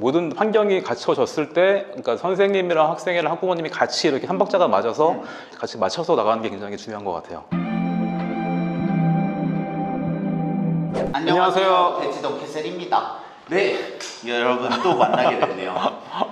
모든 환경이 갖춰졌을 때, 그러니까 선생님이랑 학생이랑 학부모님이 같이 이렇게 한 박자가 맞아서 같이 맞춰서 나가는 게 굉장히 중요한 것 같아요. 안녕하세요. 안녕하세요. 대치동 캐슬입니다. 네, 여러분 또 만나게 됐네요.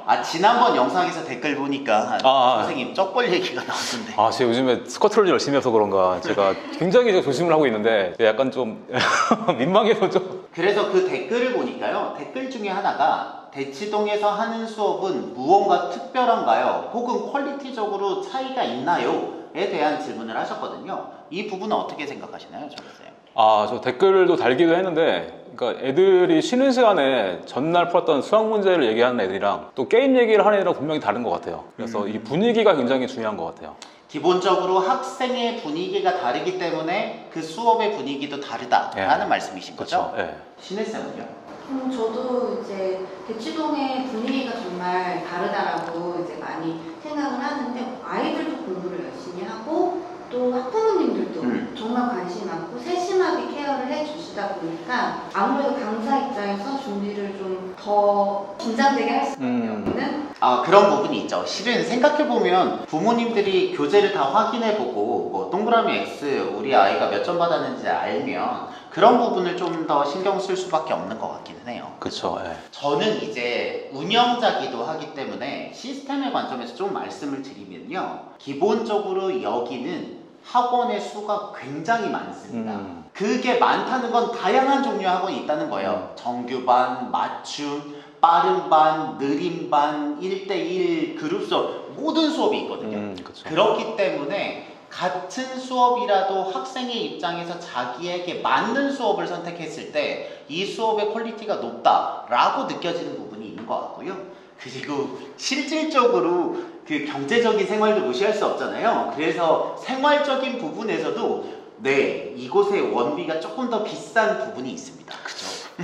아 지난번 영상에서 댓글 보니까 아, 아. 선생님 쪽벌 얘기가 나왔는데 아, 제가 요즘에 스쿼트를 열심히 해서 그런가 제가 굉장히 좀 조심을 하고 있는데 약간 좀 민망해서 좀. 그래서 그 댓글을 보니까요 댓글 중에 하나가 대치동에서 하는 수업은 무언가 특별한가요? 혹은 퀄리티적으로 차이가 있나요? 에 대한 질문을 하셨거든요. 이 부분은 어떻게 생각하시나요, 정쌤? 아, 저 댓글도 달기도 했는데, 그러니까 애들이 쉬는 시간에 전날 풀었던 수학 문제를 얘기하는 애들이랑 또 게임 얘기를 하는 애들이랑 분명히 다른 것 같아요. 그래서 음. 이 분위기가 굉장히 중요한 것 같아요. 기본적으로 학생의 분위기가 다르기 때문에 그 수업의 분위기도 다르다라는 예. 말씀이신 거죠? 그렇죠. 예. 신혜 쌤은요? 음, 저도 이제 대치동의 분위기가 정말 다르다라고 이제 많이 생각을 하는데 아이들도 공부를 열심히 하고 또 학부모님들도 음. 정말 관심 많고 세심하게 케어를 해주시다 보니까 아무래도 강사 입장에서 준비를 좀 더 긴장되게 할 수밖에 음. 없는 아 그런 부분이 있죠. 실은 생각해 보면 부모님들이 교재를 다 확인해 보고 뭐 동그라미 X 우리 아이가 몇 점 받았는지 알면 그런 부분을 좀 더 신경 쓸 수밖에 없는 것 같기는 해요. 그렇죠. 예. 저는 이제 운영자기도 하기 때문에 시스템의 관점에서 좀 말씀을 드리면요. 기본적으로 여기는 학원의 수가 굉장히 많습니다. 음. 그게 많다는 건 다양한 종류의 학원이 있다는 거예요. 정규반, 맞춤, 빠른 반, 느린 반, 1대1 그룹 수업 모든 수업이 있거든요. 음. 그렇기 때문에 같은 수업이라도 학생의 입장에서 자기에게 맞는 수업을 선택했을 때 이 수업의 퀄리티가 높다라고 느껴지는 부분이 있는 것 같고요. 그리고 실질적으로 그 경제적인 생활도 무시할 수 없잖아요. 그래서 생활적인 부분에서도 네 이곳의 원비가 조금 더 비싼 부분이 있습니다.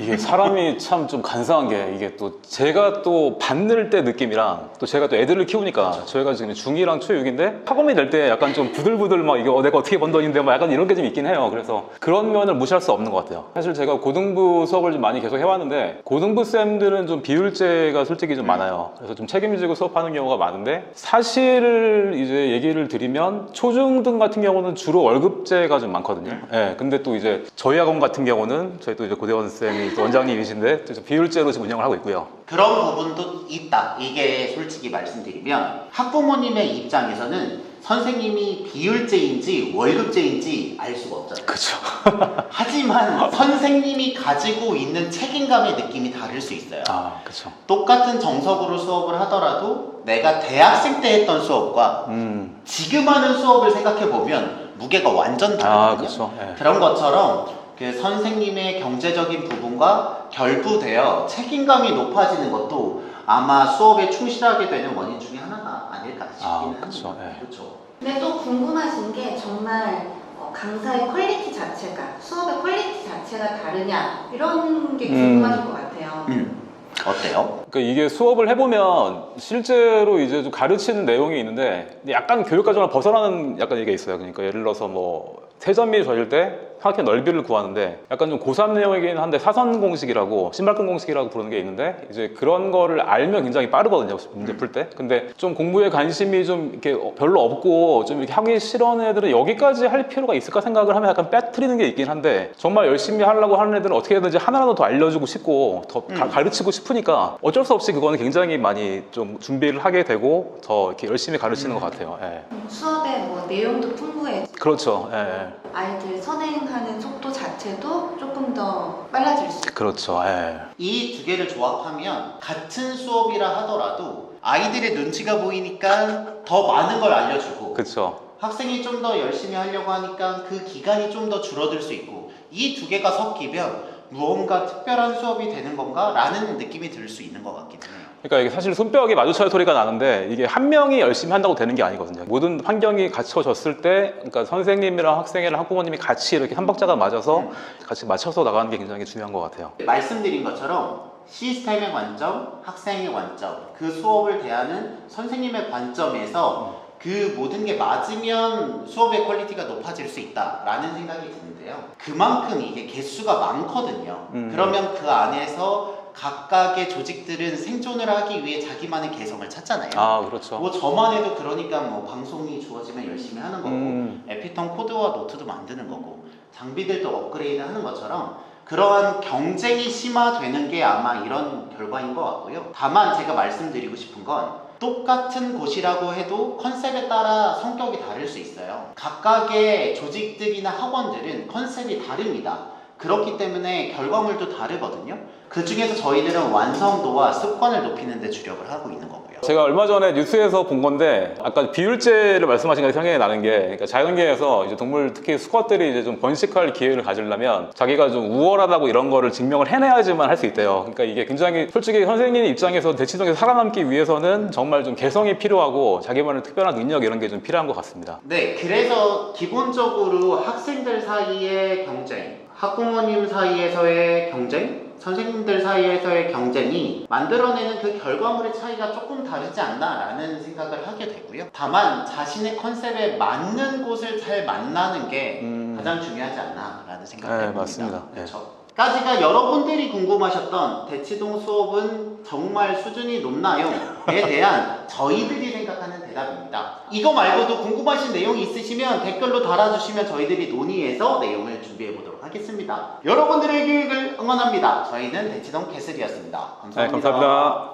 이게 사람이 참 좀 간사한 게 이게 또 제가 또 받는 때 느낌이랑 또 제가 또 애들을 키우니까 저희가 지금 중2랑 초6인데 학원이 될때 약간 좀 부들부들 막 이게 어, 내가 어떻게 번 돈인데 막 약간 이런 게 좀 있긴 해요. 그래서 그런 면을 무시할 수 없는 것 같아요. 사실 제가 고등부 수업을 좀 많이 계속 해왔는데 고등부 쌤들은 좀 비율제가 솔직히 좀 많아요. 그래서 좀 책임지고 수업하는 경우가 많은데 사실 이제 얘기를 드리면 초중등 같은 경우는 주로 월급제가 좀 많거든요. 예. 근데 또 이제 저희 학원 같은 경우는 저희 또 이제 고대원 쌤이 또 원장님이신데 또 비율제로 지금 운영을 하고 있고요. 그런 부분도 있다. 이게 솔직히 말씀드리면 학부모님의 입장에서는 선생님이 비율제인지 월급제인지 알 수가 없잖아요. 그렇죠. 하지만 선생님이 가지고 있는 책임감의 느낌이 다를 수 있어요. 아, 그렇죠. 똑같은 정석으로 수업을 하더라도 내가 대학생 때 했던 수업과 음. 지금 하는 수업을 생각해 보면 무게가 완전 다르거든요. 아, 그렇죠. 예. 그런 것처럼 그 선생님의 경제적인 부분과 결부되어 책임감이 높아지는 것도 아마 수업에 충실하게 되는 원인 중에 하나가 아닐까 싶기는 아, 합니다. 그쵸, 예. 그렇죠. 근데 또 궁금하신 게 정말 어, 강사의 퀄리티 자체가 수업의 퀄리티 자체가 다르냐 이런 게 궁금하신 것 같아요. 음. 어때요? 그러니까 이게 수업을 해보면 실제로 이제 좀 가르치는 내용이 있는데 약간 교육과정을 벗어나는 약간 얘기가 있어요. 그러니까 예를 들어서 뭐 세점이 저일 때 사각형 넓이를 구하는데 약간 좀 고3 내용이긴 한데 사선 공식이라고 신발끈 공식이라고 부르는 게 있는데 이제 그런 거를 알면 굉장히 빠르거든요. 문제 풀 때. 근데 좀 공부에 관심이 좀 이렇게 별로 없고 좀 이렇게 하기 싫어하는 애들은 여기까지 할 필요가 있을까 생각을 하면 약간 빼트리는 게 있긴 한데 정말 열심히 하려고 하는 애들은 어떻게든지 하나라도 더 알려주고 싶고 더 가, 음. 가르치고 싶으니까 어쩔 수 없이 그거는 굉장히 많이 좀 준비를 하게 되고 더 이렇게 열심히 가르치는 것 같아요. 예. 음, 수업의 뭐 내용도 풍부해 그렇죠. 예, 예. 아이들 선행 하는 속도 자체도 조금 더 빨라질 수 있고 그렇죠. 예. 이 두 개를 조합하면 같은 수업이라 하더라도 아이들의 눈치가 보이니까 더 많은 걸 알려주고 그렇죠. 학생이 좀 더 열심히 하려고 하니까 그 기간이 좀 더 줄어들 수 있고 이 두 개가 섞이면 무언가 특별한 수업이 되는 건가? 라는 느낌이 들 수 있는 것 같긴 해요. 그러니까 이게 사실 손뼉이 마주쳐야 소리가 나는데 이게 한 명이 열심히 한다고 되는 게 아니거든요. 모든 환경이 갖춰졌을 때, 그러니까 선생님이랑 학생이랑 학부모님이 같이 이렇게 한 박자가 맞아서 같이 맞춰서 나가는 게 굉장히 중요한 것 같아요. 말씀드린 것처럼 시스템의 관점, 학생의 관점, 그 수업을 대하는 선생님의 관점에서 그 모든 게 맞으면 수업의 퀄리티가 높아질 수 있다라는 생각이 드는데요. 그만큼 이게 개수가 많거든요. 음. 그러면 그 안에서 각각의 조직들은 생존을 하기 위해 자기만의 개성을 찾잖아요. 아 그렇죠. 뭐 저만 해도 그러니까 뭐 방송이 주어지면 열심히 하는 거고 음. 에피톤 코드와 노트도 만드는 거고 장비들도 업그레이드 하는 것처럼 그러한 경쟁이 심화되는 게 아마 이런 결과인 것 같고요. 다만 제가 말씀드리고 싶은 건 똑같은 곳이라고 해도 컨셉에 따라 성격이 다를 수 있어요. 각각의 조직들이나 학원들은 컨셉이 다릅니다. 그렇기 때문에 결과물도 다르거든요. 그 중에서 저희들은 완성도와 습관을 높이는 데 주력을 하고 있는 거고요. 제가 얼마 전에 뉴스에서 본 건데 아까 비율제를 말씀하신 게 생각이 나는 게 그러니까 자연계에서 이제 동물 특히 수컷들이 이제 좀 번식할 기회를 가지려면 자기가 좀 우월하다고 이런 거를 증명을 해내야지만 할 수 있대요. 그러니까 이게 굉장히 솔직히 선생님 입장에서 대치동에서 살아남기 위해서는 정말 좀 개성이 필요하고 자기만의 특별한 능력 이런 게 좀 필요한 것 같습니다. 네, 그래서 기본적으로 학생들 사이의 경쟁, 학부모님 사이에서의 경쟁, 선생님들 사이에서의 경쟁이 만들어내는 그 결과물의 차이가 조금 다르지 않나라는 생각을 하게 되고요. 다만 자신의 컨셉에 맞는 곳을 잘 만나는 게 음. 가장 중요하지 않나라는 생각이 네, 듭니다. 맞습니다. 네. 그렇죠. 까지가 여러분들이 궁금하셨던 대치동 수업은 정말 수준이 높나요?에 대한 저희들이 생각하는 대답입니다. 이거 말고도 궁금하신 내용이 있으시면 댓글로 달아주시면 저희들이 논의해서 내용을 준비해 보도록 하겠습니다. 여러분들의 교육을 응원합니다. 저희는 대치동 캐슬이었습니다. 감사합니다. 네, 감사합니다.